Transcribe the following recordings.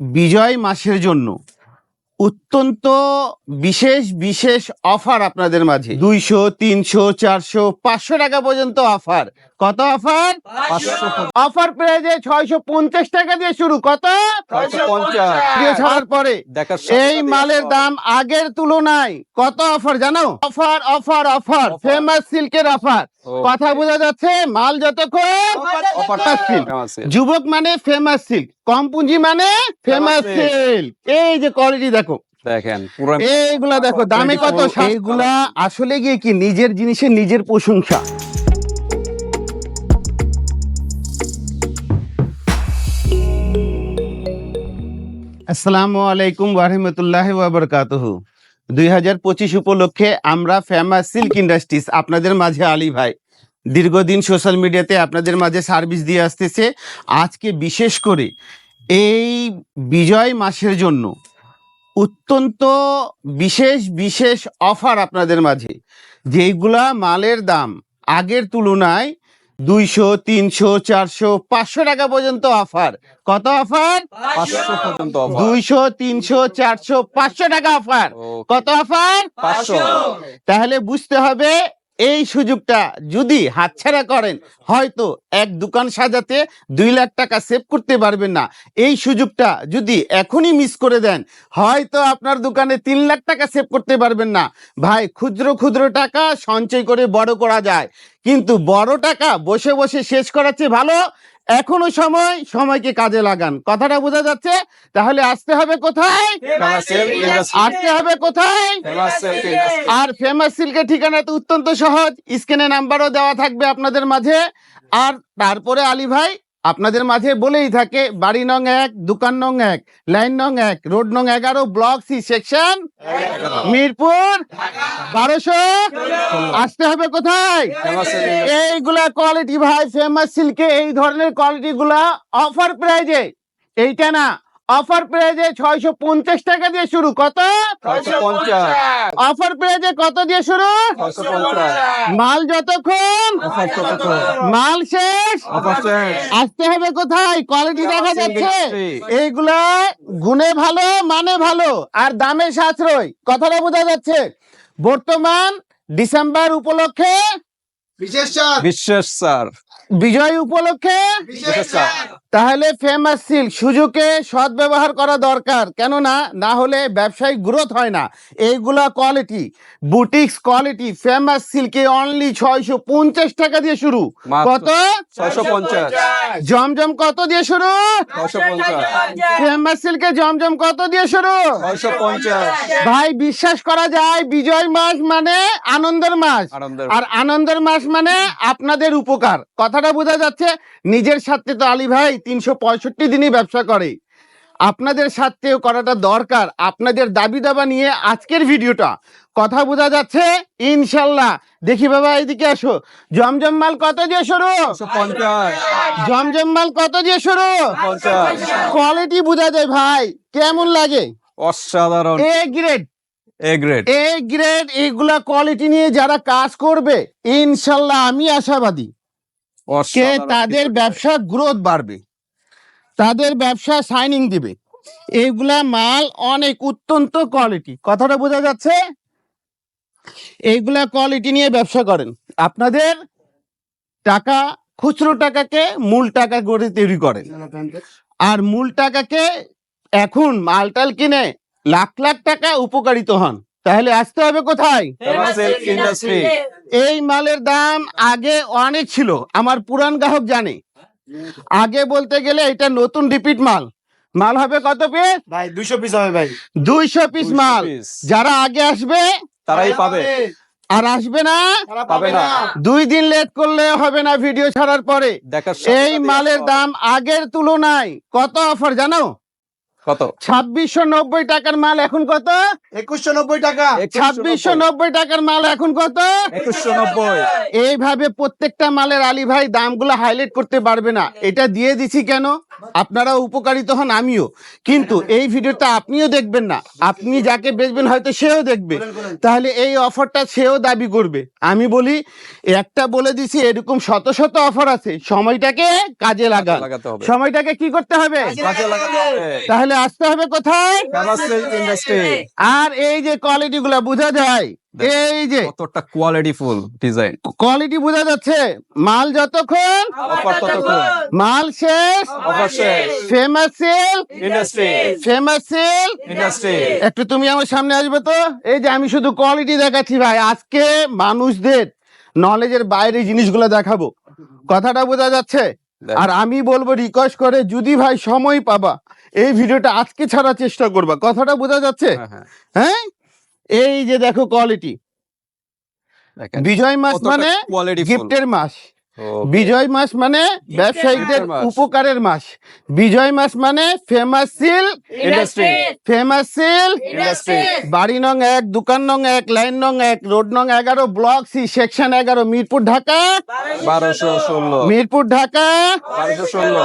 বিজয় মাসের জন্য অত্যন্ত বিশেষ বিশেষ অফার আপনাদের মাঝে। দুইশো তিনশো চারশো পাঁচশো টাকা পর্যন্ত অফার কত অফার অফার পেয়ে যে ছয়শো পঞ্চাশ টাকা দিয়ে শুরু। কত? ছাড়ার পরে। এই মালের দাম আগের তুলনায় কত অফার জানো? অফার অফার অফার ফেমাস সিল্কের অফার কথা বোঝা যাচ্ছে? মাল যতক্ষণ যুবক মানে ফেমাস সিল্ক কম পুঁজি মানে ফেমাস সিল্ক এই যে কোয়ালিটি দেখো। দেখেন পুরো এইগুলা দেখো দামে কত এইগুলা আসলে গিয়ে কি নিজের জিনিসের নিজের প্রশংসা? আসসালামু আলাইকুম ওয়ারহমতুল্লাহ ওয়াবারকাতুহ। দুই হাজার পঁচিশ উপলক্ষে আমরা ফেমাস সিল্ক ইন্ডাস্ট্রিজ আপনাদের মাঝে আলী ভাই। দীর্ঘদিন সোশ্যাল মিডিয়াতে আপনাদের মাঝে সার্ভিস দিয়ে আসতেছে। আজকে বিশেষ করে এই বিজয় মাসের জন্য অত্যন্ত বিশেষ বিশেষ অফার আপনাদের মাঝে যেগুলা মালের দাম আগের তুলনায় দুইশো তিনশো চারশো পাঁচশো টাকা পর্যন্ত অফার। কত অফার? পাঁচশো পর্যন্ত দুইশো তিনশো চারশো পাঁচশো টাকা অফার। কত অফার? পাঁচশো। তাহলে বুঝতে হবে এই সুযোগটা যদি হাতছাড়া করেন, হয়তো এক দোকান সাজাতে দুই লাখ টাকা সেভ করতে পারবেন না। এই সুযোগটা যদি এখনই মিস করে দেন, হয়তো আপনার দোকানে তিন লাখ টাকা সেভ করতে পারবেন না। ভাই, ক্ষুদ্র ক্ষুদ্র টাকা সঞ্চয় করে বড় করা যায়। কিন্তু বড় টাকা বসে বসে শেষ করার চেয়ে ভালো এখনও সময় সময়কে কাজে লাগান। কথাটা বোঝা যাচ্ছে? তাহলে আসতে হবে কোথায়। আসতে হবে কোথায়। আর ফেমাস সিল্কের ঠিকানা তো অত্যন্ত সহজ। স্ক্রিনে নাম্বারও দেওয়া থাকবে আপনাদের মাঝে। আর তারপরে আলী ভাই আপনাদের মাঝে বলেই থাকে বাড়ি নং এক দোকান নং এক লাইন নং এক রোড নং এগারো ব্লক সি সেকশন মিরপুর বারোশো। আসতে হবে কোথায়। এইগুলা কোয়ালিটি ভাই ফেমাস সিল্কে এই ধরনের কোয়ালিটি গুলা অফার প্রাইজে এইটা না অফার প্রাইজে ছয়শো পঞ্চাশ টাকা দিয়ে শুরু। কত? অফার প্রাইজে কত দিয়ে শুরু? মাল যতক্ষণ? মাল শেষ? আসতে হবে কোথায়? কোয়ালিটি দেখা যাচ্ছে। এইগুলা গুণে ভালো মানে ভালো আর দামে সাশ্রয় কথাটা বোঝা যাচ্ছে। বর্তমান ডিসেম্বর উপলক্ষে বিশ্বাস স্যার। বিজয় উপলক্ষে বিশ্বাস স্যার। তাহলে ফেমাস সিল্ক সুযোগে সৎ ব্যবহার করা দরকার। কেননা না হলে ব্যবসায়িক গ্রোথ হয় না। এইগুলা কোয়ালিটি বুটিক্স কোয়ালিটি ফেমাস সিল্কে অনলি ছয়শো পঞ্চাশ টাকা দিয়ে শুরু। কত? ছয়শো পঞ্চাশ। জমজম কত দিয়ে শুরু? ফেমাস সিল্কে জমজম কত দিয়ে শুরু? ছয়শো পঞ্চাশ। ভাই বিশ্বাস করা যায় বিজয় মাস মানে আনন্দের মাস। আর আনন্দের মাস মানে আপনাদের উপকার। কথাটা বোঝা যাচ্ছে নিজের সাথে তো আলী ভাই তিনশো পঁয়ষট্টি দিনই ব্যবসা করে। আপনাদের সাথেও করাটা দরকার। আপনাদের দাবি দাবা নিয়ে আজকের ভিডিওটা। কথা বোঝা যাচ্ছে? ইনশাল্লাহ। দেখি বাবা এদিকে আসো। জমজম মাল কত দিয়ে শুরু জমজম মাল কত দিয়ে শুরু কোয়ালিটি বোঝা যায় ভাই। কেমন লাগে? অসাধারণ। A grade A grade A grade এইগুলা কোয়ালিটি নিয়ে যারা কাজ করবে ইনশাল্লাহ আমি আশাবাদী। তাদের ব্যবসা গ্রোথ বাড়বে। তাদের ব্যবসা সাইনিং দিবে। এইগুলা মাল অনেক অত্যন্ত কোয়ালিটি কথাটা বোঝা যাচ্ছে? এইগুলা কোয়ালিটি নিয়ে ব্যবসা করেন। আপনাদের টাকা খুচরো টাকাকে মূল টাকা করে তৈরি করেন। আর মূল টাকাকে এখন মালটাল কিনে লাখ লাখ টাকা উপকারিত হন। তাহলে আসতে হবে কোথায়? এই মালের দাম আগে অনেক ছিল। আমার পুরান গ্রাহক জানে। আগে বলতে গেলে এটা নতুন রিপিট মাল। মাল হবে কত পিস ভাই দুইশো পিস হবে ভাই। দুইশো পিস মাল। যারা আগে আসবে তারাই পাবে। আর আসবে না পাবে না। দুই দিন লেট করলে হবে না ভিডিও ছাড়ার পরে। এই মালের দাম আগের তুলনায় কত অফার জানো? কত? ছাব্বিশশো নব্বই টাকার মাল এখন কত? একুশশো নব্বই টাকা। ছাব্বিশশো নব্বই টাকার মাল এখন কত? একুশশো নব্বই। এইভাবে প্রত্যেকটা মালের আলী ভাই দামগুলো হাইলাইট করতে পারবে না। এটা দিয়ে দিছি কেন? আপনারা উপকারিত হন আমিও। কিন্তু এই ভিডিওটা আপনিও দেখবেন না। আপনি যাকে বেচবেন হয়তো সেও দেখবে। তাহলে এই অফারটা সেও দাবি করবে। আমি বলি একটা বলে দিছি এরকম শত শত অফার আছে। সময়টাকে কাজে হবে। সময়টাকে কি করতে হবে। কাজে লাগাতে হবে। তাহলে আসতে হবে কোথায়? আর এই যে কোয়ালিটি গুলা বোঝা যায় এই যে কতটা ডিজাইন কোয়ালিটি বোঝা যাচ্ছে মাল যতক্ষণ অফার ততক্ষণ. মাল শেষ অফার শেষ. Famous silk industry famous silk industry একটু তুমি আমার সামনে আসবে তো? এই যে আমি শুধু কোয়ালিটি দেখাচ্ছি ভাই আজকে মানুষদের নলেজের বাইরে জিনিসগুলো দেখাবো। কথাটা বোঝা যাচ্ছে? আর আমি বলব রিকোয়েস্ট করে যদি ভাই সময় পাবা এই ভিডিওটা আজকে ছাড়ার চেষ্টা করবা। কথাটা বোঝা যাচ্ছে? হ্যাঁ এই যে দেখো কোয়ালিটি বিজয় মাস মানে গিফটের মাস। বিজয় মাস মানে ব্যবসায়িকদের মাস। উপকারের মাস। বিজয় মাস মানে famous silk industry famous silk industry বাড়ি নং এক দোকান নং এক লাইন নং এক রোড নং এগারো ব্লক সি সেকশন এগারো মিরপুর ঢাকা। বারোশো ষোলো। মিরপুর ঢাকা। বারোশো ষোলো।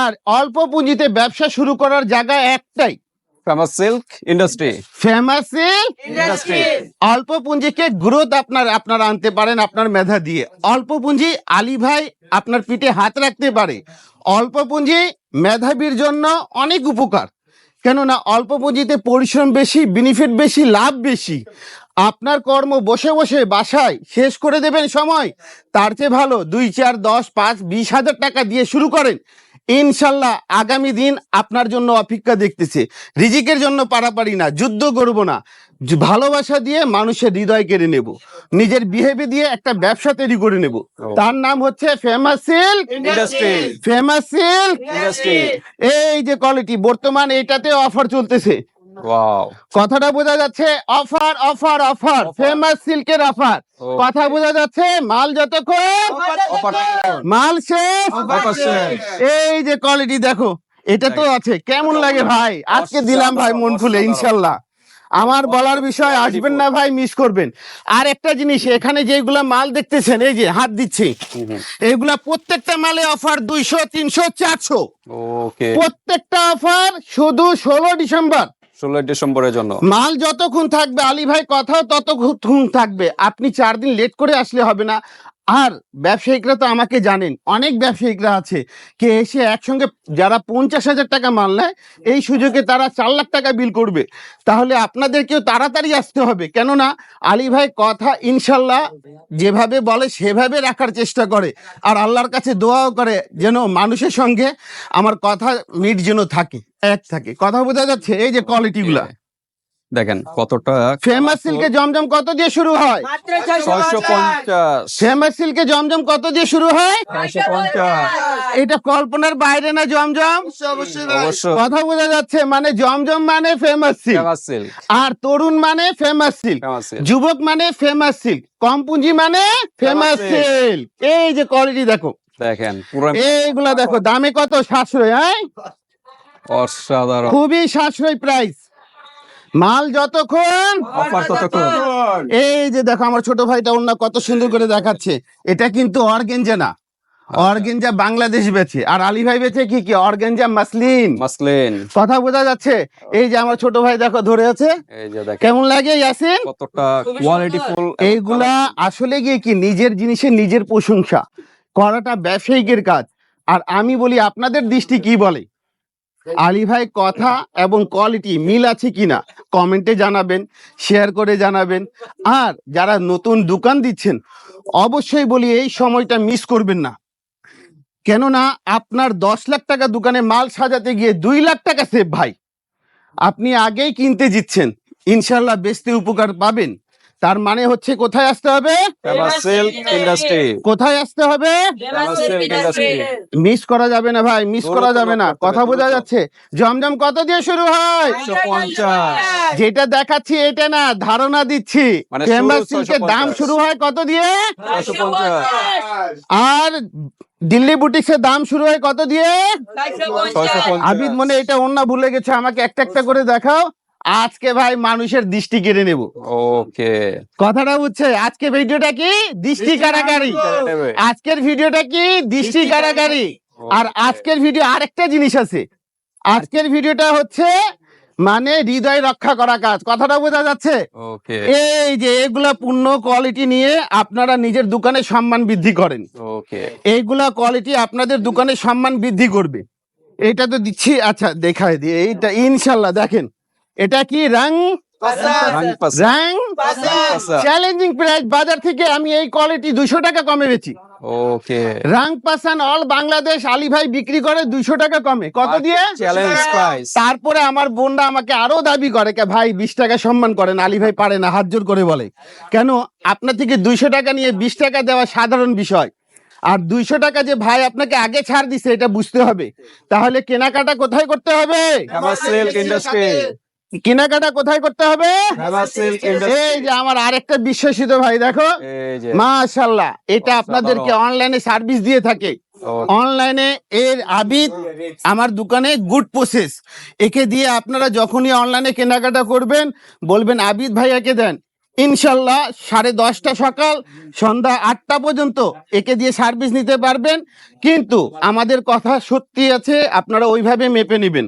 আর অল্প পুঁজিতে ব্যবসা শুরু করার জায়গা একটাই। Famous silk industry famous silk industry অল্প পুঁজিকে গ্রোথ আপনার আপনারা আনতে পারেন আপনার মেধা দিয়ে। অল্প পুঁজি আলী ভাই আপনার পিঠে হাত রাখতে পারে। অল্প পুঁজি মেধাবীর জন্য অনেক উপকার। কেননা অল্প পুঁজিতে পরিশ্রম বেশি বেনিফিট বেশি লাভ বেশি। আপনার কর্ম বসে বসে বাসায় শেষ করে দেবেন সময়। তার চেয়ে ভালো দুই চার দশ পাঁচ বিশ হাজার টাকা দিয়ে শুরু করেন। ইনশাল্লাহ আগামী দিন আপনার জন্য অপেক্ষা দেখতেছে। রিজিকের জন্য পারাপারি না যুদ্ধ করব না। ভালোবাসা দিয়ে মানুষের হৃদয় কেড়ে নেব। নিজের বিহেভি দিয়ে একটা ব্যবসা তৈরি করে নেব। তার নাম হচ্ছে famous silk industry famous silk industry এই যে কোয়ালিটি বর্তমান এটাতে অফার চলতেছে। কথাটা বোঝা যাচ্ছে অফার অফার অফার ফেমাস সিল্কের অফার। কথা বোঝা যাচ্ছে মাল যতক্ষণ মাল শেষ। এই যে কোয়ালিটি দেখো এটা তো আছে। কেমন লাগে ভাই? আজকে দিলাম ভাই মন খুলে ইনশাল্লাহ। আমার বলার বিষয় আসবেন না ভাই মিস করবেন। আর একটা জিনিস এখানে যেগুলা মাল দেখতেছেন এই যে হাত দিচ্ছি এইগুলা প্রত্যেকটা মালে অফার দুইশো তিনশো চারশো। প্রত্যেকটা অফার শুধু ষোলো ডিসেম্বর। ষোলোই ডিসেম্বরের জন্য। মাল যতক্ষণ থাকবে, আলী ভাই, কথাও ততক্ষণ থাকবে। আপনি চার দিন লেট করে আসলে হবে না। আর ব্যবসায়িকরা তো আমাকে জানেন, অনেক ব্যবসায়িকরা আছে। কে এসে একসঙ্গে যারা পঞ্চাশ হাজার টাকা মাল নেয়, এই সুযোগে তারা চার লাখ টাকা বিল করবে। তাহলে আপনাদেরকেও তাড়াতাড়ি আসতে হবে। কেননা আলী ভাই কথা ইনশাল্লাহ যেভাবে বলে, সেভাবে রাখার চেষ্টা করে। আর আল্লাহর কাছে দোয়াও করে যেন মানুষের সঙ্গে আমার কথা মিট যেন থাকে, এক থাকে। কথা বোঝা যাচ্ছে? এই যে কোয়ালিটিগুলা দেখেন কতটা ফেমাস সিল্কে জমজম কত দিয়ে শুরু হয়? ছয়শো পঞ্চাশ। ফেমাস সিল্কে জমজম কত দিয়ে শুরু হয়? ছয়শো পঞ্চাশ। এটা কল্পনার বাইরে না জমজম? অবশ্য কথা বোঝা যাচ্ছে মানে জমজম মানে ফেমাস সিল্ক। আর তরুণ মানে ফেমাস সিল্ক। যুবক মানে ফেমাস সিল্ক। কম পুঁজি মানে ফেমাস সিল্ক। এই যে কোয়ালিটি দেখো। দেখেন পুরো এইগুলা দেখো দামে কত সাশ্রয় হ্যাঁ? অসাধারণ। খুবই সাশ্রয় প্রাইস মাল যতক্ষণ অফার ততক্ষণ। এই যে দেখো আমার ছোট ভাইটা অন্য কত সুন্দর করে দেখাচ্ছে। এটা কিন্তু অর্গেঞ্জা না। অর্গেঞ্জা বাংলাদেশ বেছে আর আলী ভাই বেছে কি কি? Organza muslin. মাসলিন। কথা বোঝা যাচ্ছে। এই যে আমার ছোট ভাই দেখো ধরে আছে। এই যে দেখেন। কেমন লাগে ইয়াসিন? কতটা কোয়ালিটি ফুল এইগুলা আসলে গিয়ে কি নিজের জিনিসের নিজের প্রশংসা। করাটা ব্যবসায়িকের কাজ। আর আমি বলি আপনাদের দৃষ্টি কি বলে? আলী ভাই কথা এবং কোয়ালিটি মিল আছে কিনা কমেন্টে জানাবেন শেয়ার করে জানাবেন। আর যারা নতুন দোকান দিচ্ছেন, অবশ্যই বলি এই সময়টা মিস করবেন না। কেননা আপনার দশ লাখ টাকা দোকানে মাল সাজাতে গিয়ে দুই লাখ টাকা সেভ ভাই। আপনি আগেই কিনতে জিতছেন। ইনশাল্লাহ বেচতে উপকার পাবেন। তার মানে হচ্ছে কোথায় আসতে হবে? ইন্ডাস্ট্রি কোথায় আসতে হবে? মিস করা যাবে না ভাই মিস করা যাবে না। কথা বোঝা যাচ্ছে। জমজম কত দিয়ে শুরু হয়? যেটা দেখাচ্ছি এটা না ধারণা দিচ্ছি। মানে শুরু সিল্কের দাম শুরু হয় কত দিয়ে? আর দিল্লি বুটিক্সের দাম শুরু হয় কত দিয়ে? আবিদ মনে এটা অন্য ভুলে গেছে আমাকে একটা একটা করে দেখাও। আজকে ভাই মানুষের দৃষ্টি কেড়ে নেব। ওকে। কথাটা বুঝছে? আজকে ভিডিওটা কি? দৃষ্টি কারাগারি। আজকের ভিডিওটা কি? দৃষ্টি কারাগারি। আর আজকের ভিডিও আরেকটা জিনিস আছে। আজকের ভিডিওটা হচ্ছে মানে হৃদয় রক্ষা করা কাজ। কথাটা বোঝা যাচ্ছে? এই যে এগুলা পূর্ণ কোয়ালিটি নিয়ে আপনারা নিজের দোকানে সম্মান বৃদ্ধি করেন। এইগুলা কোয়ালিটি আপনাদের দোকানে সম্মান বৃদ্ধি করবে। এটা তো দিচ্ছি। আচ্ছা দেখায় দিয়ে। এইটা ইনশাল্লাহ দেখেন। এটা কি রাং? রাং পাস রাং? পাসা চ্যালেঞ্জিং প্রাইস বাজার থেকে আমি এই কোয়ালিটি দুশো টাকা কমে বেচি। ওকে রাং পাসান অল বাংলাদেশ আলী ভাই বিক্রি করে দুইশো টাকা কমে। কত দিয়ে? তারপরে আমার বোনরা আমাকে আরও দাবি করে কে ভাই বিশ টাকা সম্মান করেন আলী ভাই পারে না হাত জোর করে বলে। কেন? আপনার থেকে দুইশো টাকা নিয়ে বিশ টাকা দেওয়া সাধারণ বিষয়। আর দুইশো টাকা যে ভাই আপনাকে আগে ছাড় দিছে এটা বুঝতে হবে। তাহলে কেনাকাটা কোথায় করতে হবে? কেনাকাটা কোথায় করতে হবে? এই যে আমার আরেকটা বিশ্বাসিত ভাই দেখো। মাশাল্লাহ এটা আপনাদেরকে অনলাইনে সার্ভিস দিয়ে থাকে। অনলাইনে এর আবিদ আমার দোকানে গুড প্রসেস। একে দিয়ে আপনারা যখনই অনলাইনে কেনাকাটা করবেন বলবেন আবিদ ভাইয়াকে দেন। ইনশাল্লাহ সাড়ে দশটা সকাল সন্ধ্যা আটটা পর্যন্ত একে দিয়ে সার্ভিস নিতে পারবেন। কিন্তু আমাদের কথা সত্যি আছে আপনারা ওইভাবে মেপে নেবেন।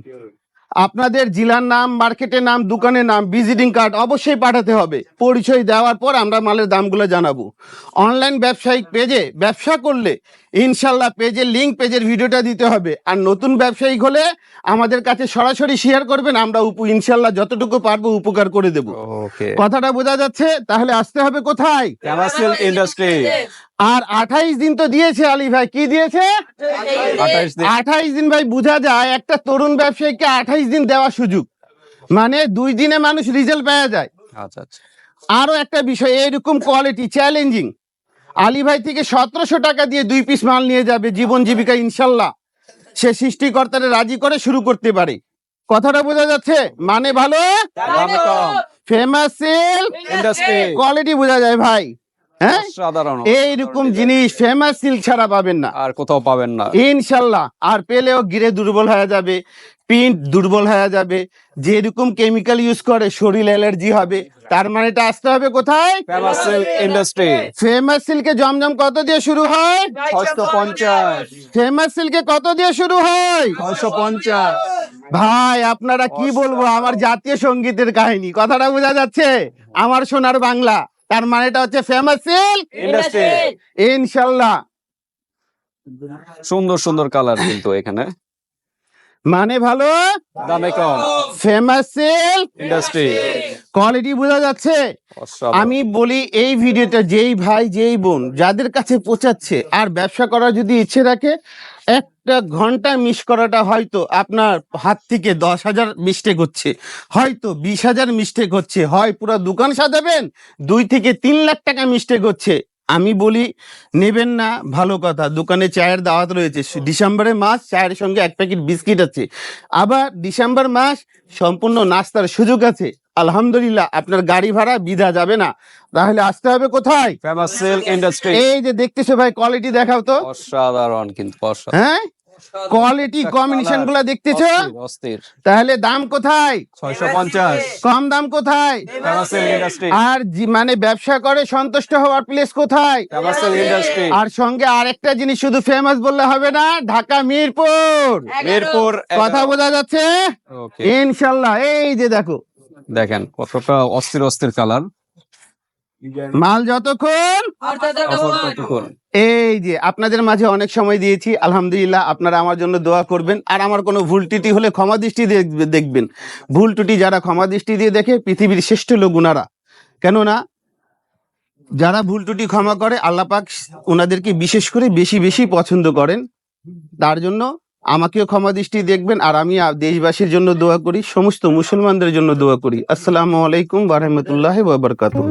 আপনাদের জেলার নাম, মার্কেটের নাম, দোকানের নাম, ভিজিটিং কার্ড অবশ্যই পাঠাতে হবে। পরিচয় দেওয়ার পর আমরা মালের দামগুলো জানাব। অনলাইন ব্যবসায়িক পেজে ব্যবসা করলে ইনশাল্লাহ পেজের লিঙ্ক পেজের ভিডিওটা দিতে হবে। আর নতুন ব্যবসায়িক হলে আমাদের কাছে সরাসরি শেয়ার করবেন আমরা উপ ইনশাল্লাহ যতটুকু পারব উপকার করে দেব। ওকে কথাটা বোঝা যাচ্ছে? তাহলে আসতে হবে কোথায়? ইন্ডাস্ট্রি আর আঠাইশ দিন তো দিয়েছে আলী ভাই কি দিয়েছে? আঠাইশ দিন। ভাই বোঝা যায় একটা তরুণ ব্যবসায়ীকে আঠাইশ দিন দেওয়ার সুযোগ। মানে দুই দিনে মানুষ রেজাল্ট পাওয়া যায়। আচ্ছা আচ্ছা। আরও একটা বিষয় এরকম কোয়ালিটি চ্যালেঞ্জিং আলী ভাই থেকে সতেরোশো টাকা দিয়ে দুই পিস মাল নিয়ে যাবে জীবন জীবিকা ইনশাল্লাহ। সে সৃষ্টিকর্তারে রাজি করে শুরু করতে পারে। কথাটা বোঝা যাচ্ছে? মানে ভালো? ফেমাস সেল কোয়ালিটি বোঝা যায় ভাই। হ্যাঁ? সাধারণ এইরকম জিনিস ফেমাস সিল্ক ছাড়া পাবেন না। আর কোথাও পাবেন না। ইনশাল্লাহ। আর পেলেও গিরে দুর্বল হয়ে যাবে প্রিন্ট দুর্বল হয়ে যাবে। যেরকম কেমিক্যাল ইউজ করে শরীর অ্যালার্জি হবে। তার মানে এটা আসতে হবে কোথায়? ফেমাস সিল্ক ইন্ডাস্ট্রি ফেমাস সিল্কে জমজম কত দিয়ে শুরু হয়? ছয়শো পঞ্চাশ। ফেমাস সিল্কে কত দিয়ে শুরু হয়? ছয়শো পঞ্চাশ। ভাই আপনারা কি বলব? আমার জাতীয় সঙ্গীতের কাহিনী। কথাটা বোঝা যাচ্ছে? আমার সোনার বাংলা। তার মানেটা হচ্ছে ফেমাস সিল্ক ইন্ডাস্ট্রি ইনশাল্লাহ। সুন্দর সুন্দর কালার কিন্তু এখানে। মানে ভালো? দামে কম। ফেমাস সিল্ক ইন্ডাস্ট্রি কোয়ালিটি বোঝা যাচ্ছে। আমি বলি এই ভিডিওটা যেই ভাই যেই বোন যাদের কাছে পৌঁছাচ্ছে আর ব্যবসা করার যদি ইচ্ছে রাখে একটা ঘণ্টা মিস করাটা হয়তো আপনার হাত থেকে দশ হাজার মিস্টেক হচ্ছে হয়তো বিশ হাজার মিস্টেক হচ্ছে হয় পুরো দোকান সাজাবেন দুই থেকে তিন লাখ টাকা মিস্টেক হচ্ছে। আমি বলি নেবেন না ভালো কথা দোকানে চায়ের দাওয়াত রয়েছে ডিসেম্বরের মাস চায়ের সঙ্গে এক প্যাকেট বিস্কিট আছে আবার ডিসেম্বর মাস সম্পূর্ণ নাস্তার সুযোগ আছে। আলহামদুলিল্লাহ আপনার গাড়ি ভাড়া বিধা যাবে না। তাহলে আসতে হবে কোথায়? ফেমাস সিল্ক ইন্ডাস্ট্রি এই যে দেখতেছো ভাই কোয়ালিটি দেখাও তো। অসাধারণ কিন্তু অসাধারণ। হ্যাঁ? কোয়ালিটি কম্বিনেশনগুলা দেখতেছো? তাহলে দাম কোথায়? ছয়শো পঞ্চাশ। কম দাম কোথায়? ফেমাস সিল্ক ইন্ডাস্ট্রি আর মানে ব্যবসা করে সন্তুষ্ট হওয়ার প্লেস কোথায়? আর সঙ্গে আরেকটা জিনিস শুধু ফেমাস বললে হবে না ঢাকা মিরপুর। মিরপুর কথা বোঝা যাচ্ছে? ইনশাল্লাহ এই যে দেখো দেখেন কতটা অস্থির অস্থির কালার। মাল যতক্ষণ। এই যে আপনাদের মাঝে অনেক সময় দিয়েছি আলহামদুলিল্লাহ আপনারা আমার জন্য দোয়া করবেন। আর আমার কোনো ভুল ত্রুটি হলে ক্ষমা দৃষ্টি দেখবেন। ভুল ত্রুটি যারা ক্ষমা দৃষ্টি দিয়ে দেখে পৃথিবীর শ্রেষ্ঠ লোক উনারা। কেননা যারা ভুল ত্রুটি ক্ষমা করে আল্লাহ পাক ওনাদেরকে বিশেষ করে বেশি বেশি পছন্দ করেন। তার জন্য আমাকেও ক্ষমা দৃষ্টি দেখবেন আর আমি দেশবাসীর জন্য দোয়া করি, সমস্ত মুসলমানদের জন্য দোয়া করি। আসসালামু আলাইকুম বারহমতুল্লাহ বারাকাতুহু।